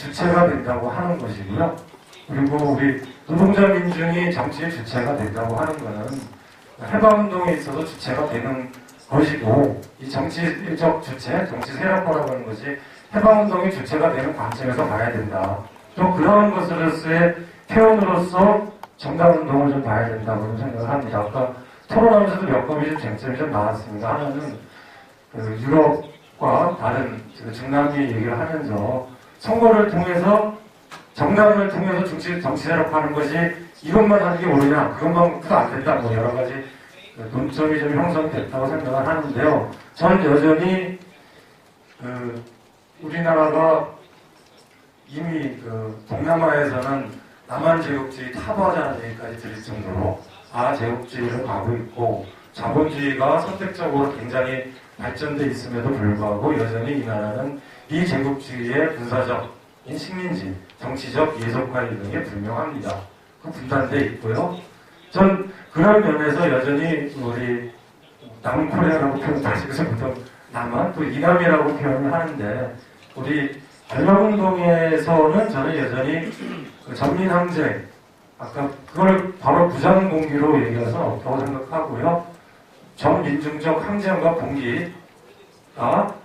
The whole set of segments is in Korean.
주체가 된다고 하는 것이고요. 그리고 우리 노동자 민중이 정치의 주체가 된다고 하는 것은 해방운동에 있어서 주체가 되는 것이고 이 정치적 주체, 정치 세력화라고 하는 것이 해방운동이 주체가 되는 관점에서 봐야 된다. 또 그러한 것으로서의 표현으로서 정당운동을 좀 봐야 된다고 생각을 합니다. 아까 토론하면서도 몇 가지 좀 쟁점이 좀 나왔습니다. 하나는 그 유럽과 다른 그 중남미 얘기를 하면서 선거를 통해서 정당을 통해서 정치, 정치 세력화하는 것이 이것만 하는 게 옳으냐 그것만 그도 안 된다 뭐 여러 가지 그 논점이 좀 형성됐다고 생각을 하는데요. 저는 여전히 그 우리나라가 이미 그 동남아에서는 남한 제국주의 타도하자는 얘기까지 들릴 정도로 아 제국주의로 가고 있고 자본주의가 선택적으로 굉장히 발전돼 있음에도 불구하고 여전히 이 나라는 이 제국주의의 군사적인 식민지, 정치적 예속화 이등에 불명합니다. 그 분단돼 있고요. 전 그런 면에서 여전히 우리 남코리아라고 표현 다시서 보통 남한 또 이남이라고 표현을 하는데 우리 반려운동에서는 저는 여전히 그 전민항쟁 아까 그걸 바로 부장공기로 얘기해서 없다고 생각하고요. 전민중적 항쟁과 봉기가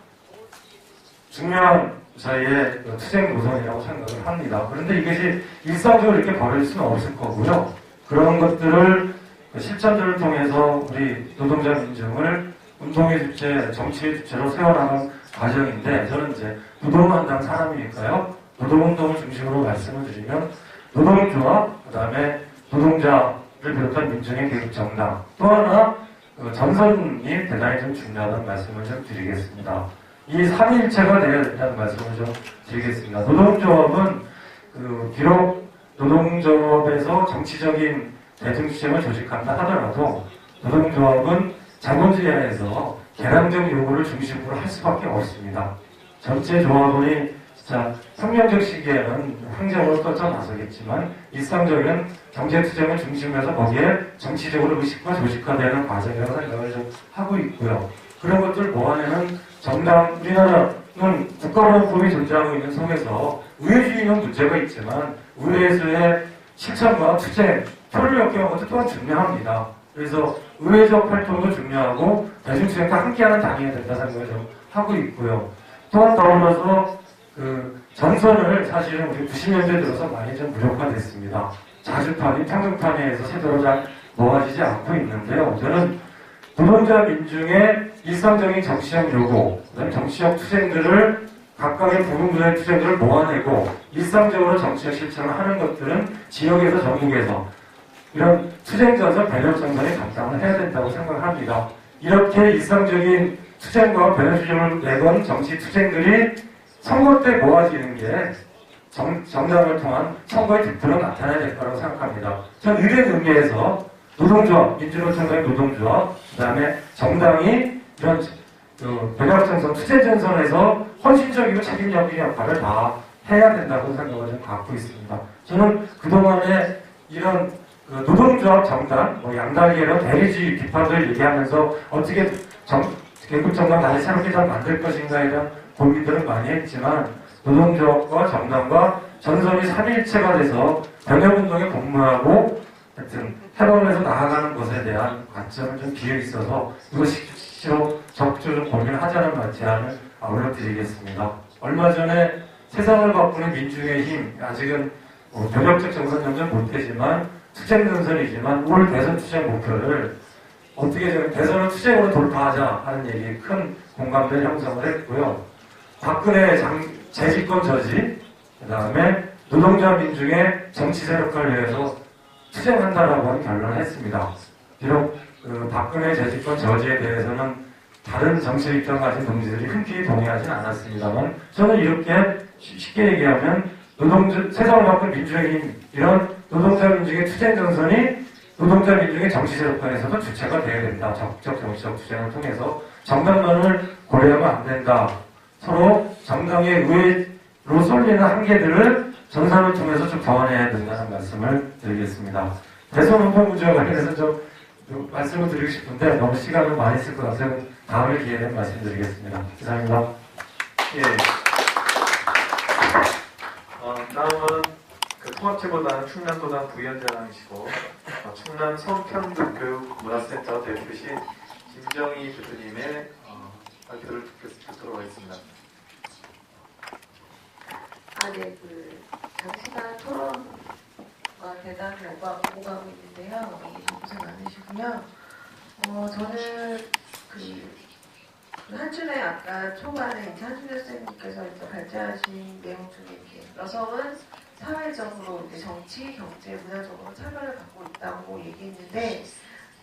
중요한 그 투쟁 노선이라고 생각을 합니다. 그런데 이것이 일상적으로 이렇게 벌어질 수는 없을 거고요. 그런 것들을 그 실천들을 통해서 우리 노동자 민중을 운동의 주체, 정치의 주체로 세워나가는 과정인데 저는 이제 노동한당 사람이니까요. 노동운동을 중심으로 말씀을 드리면 노동조합, 그 다음에 노동자를 비롯한 민중의 계급 정당 또 하나 그 전선이 대단히 좀 중요하다는 말씀을 좀 드리겠습니다. 이 3일체가 되어야 된다는 말씀을 좀 드리겠습니다. 노동조합은 그 비록 노동조합에서 정치적인 대중시장을 조직한다 하더라도 노동조합은 자본주의 안에서 개량적 요구를 중심으로 할 수밖에 없습니다. 전체 조합원이 진짜 혁명적 시기에는 항쟁으로 떠져 나서겠지만 일상적인 경제투쟁을 중심으로 해서 거기에 정치적으로 의식과 조직화되는 과정이라고 생각을 좀 하고 있고요. 그런 것들 모아내는 정당, 우리나라는 국가보안법이 존재하고 있는 속에서 의회주의는 문제가 있지만 의회에서의 실천과 투쟁, 표를 엮여는 것도 또한 중요합니다. 그래서 의회적 활동도 중요하고 대중투쟁과 함께하는 당이어야 된다 생각을 좀 하고 있고요. 또한 더불어서 그 전선을 사실은 우리 90년대 들어서 많이 좀 무력화됐습니다. 자주판이 평등판에서 세대로 잘 모아지지 않고 있는데요. 저는 노동자 민중의 일상적인 정치적 요구, 정치적 투쟁들을 각각의 부분들의 투쟁들을 모아내고 일상적으로 정치적 실천을 하는 것들은 지역에서 전국에서 이런 투쟁전선 배려전선이 감당을 해야 된다고 생각합니다. 이렇게 일상적인 투쟁과 배려주점을 내건 정치 투쟁들이 선거 때 모아지는 게 정, 정당을 통한 선거의 득표로 나타나야 될 거라고 생각합니다. 전 이런 의미에서 노동조합, 민주노총의 노동조합, 그 다음에 정당이 이런 그 배력전선, 투쟁전선에서 헌신적이고 책임적인 역할을 다 해야 된다고 생각을 좀 갖고 있습니다. 저는 그동안에 이런 그 노동조합 정당, 뭐 양당이랑 대리주의 비판들 얘기하면서 어떻게 정, 개국 정당 다시 새롭게 잘 만들 것인가에 대한 고민들은 많이 했지만 노동조합과 정당과 전선이 삼일체가 돼서 변혁운동에 복무하고 하여튼 해방에서 나아가는 것에 대한 관점을 좀 비어 있어서 이것이 실로 적극적으로 고민을 하자는 제안을 올려드리겠습니다. 얼마 전에 세상을 바꾸는 민중의 힘, 아직은 뭐 변혁적 정선 연전 못되지만 투쟁 전선이지만 올 대선 투쟁 목표를 어떻게 좀 대선을 투쟁으로 돌파하자 하는 얘기 큰 공감대를 형성을 했고요. 박근혜 장, 재집권 저지, 그 다음에 노동자 민중의 정치 세력화를 위해서 투쟁한다라고 하는 결론을 했습니다. 비록 그 박근혜 재집권 저지에 대해서는 다른 정치 입장 가진 동지들이 흔쾌히 동의하진 않았습니다만 저는 이렇게 쉽게 얘기하면 노동자, 세상을 바꾼 민주의 힘, 이런 노동자 민중의 투쟁 전선이 노동자 민중의 정치 세력화에서도 주체가 되어야 된다. 적극적 정치적 투쟁을 통해서 정당만을 고려하면 안 된다. 서로 정당의 의회로 쏠리는 한계들을 전산을 통해서 좀 보완해야 된다는 말씀을 드리겠습니다. 대선 후보 문제와 관련해서 좀, 좀 말씀을 드리고 싶은데 너무 시간을 많이 쓸 것 같아서 다음에 기회 되면 말씀드리겠습니다. 이상입니다. 예. 어, 다음은 그 통합체보단 충남도당 부위원장이시고 어, 충남 성평등교육문화센터 대표이신 김정희 교수님의 어, 발표를 듣- 듣도록 하겠습니다. 아, 네, 그, 장시간 토론과 대담을 오가, 오가고 있는데요. 어, 고생 많으시고요. 어, 저는 그, 그 한준의 아까 초반에 이제 한준혜 선생님께서 발제하신 내용 중에 여성은 사회적으로 이제 정치, 경제, 문화적으로 차별을 받고 있다고 얘기했는데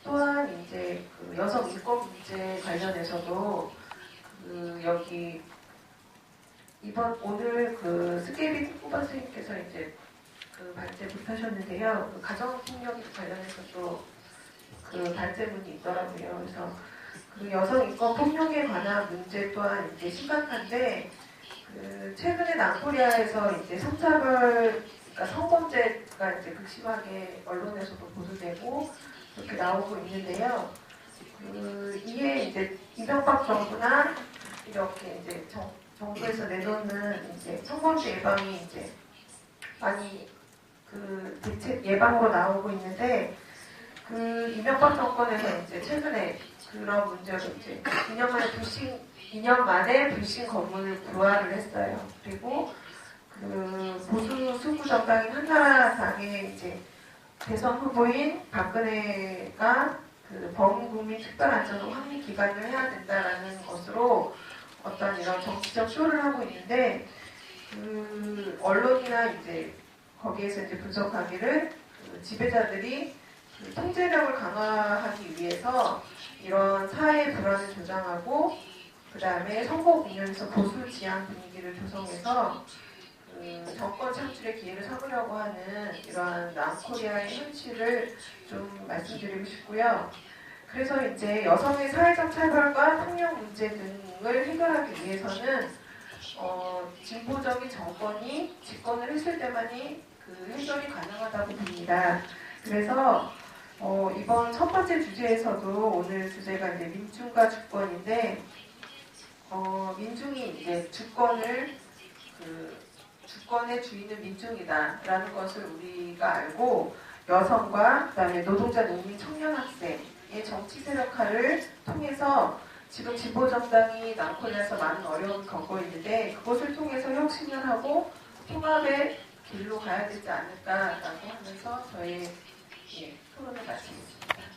또한 이제 그 여성 인권 문제 관련해서도 그 여기 이번 오늘 그 스케이비 특보반 선생님께서 이제 그 발제를 하셨는데요. 그 가정폭력 관련해서 또 그 발제문이 있더라고요. 그래서 그 여성 인권 폭력에 관한 문제 또한 이제 심각한데 그 최근에 남코리아에서 이제 성차별 그러니까 성범죄가 이제 극심하게 언론에서도 보도되고 그렇게 나오고 있는데요. 그 이에 이제 이명박 정부나 이렇게 이제 정, 정부에서 내놓는 이제 성범죄 예방이 이제 많이 그 대책 예방으로 나오고 있는데 그 이명박 정권에서 이제 최근에 그런 문제로 이제 2년 만에 불신 2년 만에 불신 건물을 부활을 했어요. 그리고 그 보수 수구 정당인 한나라당의 이제 대선 후보인 박근혜가 그 범국민 특별안전으로 확립 기간을 해야 된다라는 것으로 어떤 이런 정치적 쇼를 하고 있는데 그 언론이나 이제 거기에서 이제 분석하기를 그 지배자들이 그 통제력을 강화하기 위해서 이런 사회 불안을 조장하고 그 다음에 선거 국면에서 보수 지향 분위기를 조성해서 그 정권 창출의 기회를 삼으려고 하는 이러한 남코리아의 현실을 좀 말씀드리고 싶고요. 그래서 이제 여성의 사회적 차별과 폭력 문제 등을 해결하기 위해서는 어, 진보적인 정권이 집권을 했을 때만이 그 해결이 가능하다고 봅니다. 그래서 어, 이번 첫 번째 주제에서도 오늘 주제가 이제 민중과 주권인데 어, 민중이 이제 주권을 그 주권의 주인은 민중이다라는 것을 우리가 알고 여성과 그다음에 노동자, 농민, 청년 학생의 정치 세력화를 통해서 지금 진보 정당이 남코리아에서 많은 어려움을 겪고 있는데 그것을 통해서 혁신을 하고 통합의 길로 가야 되지 않을까라고 하면서 저의 예, 토론을 마치겠습니다.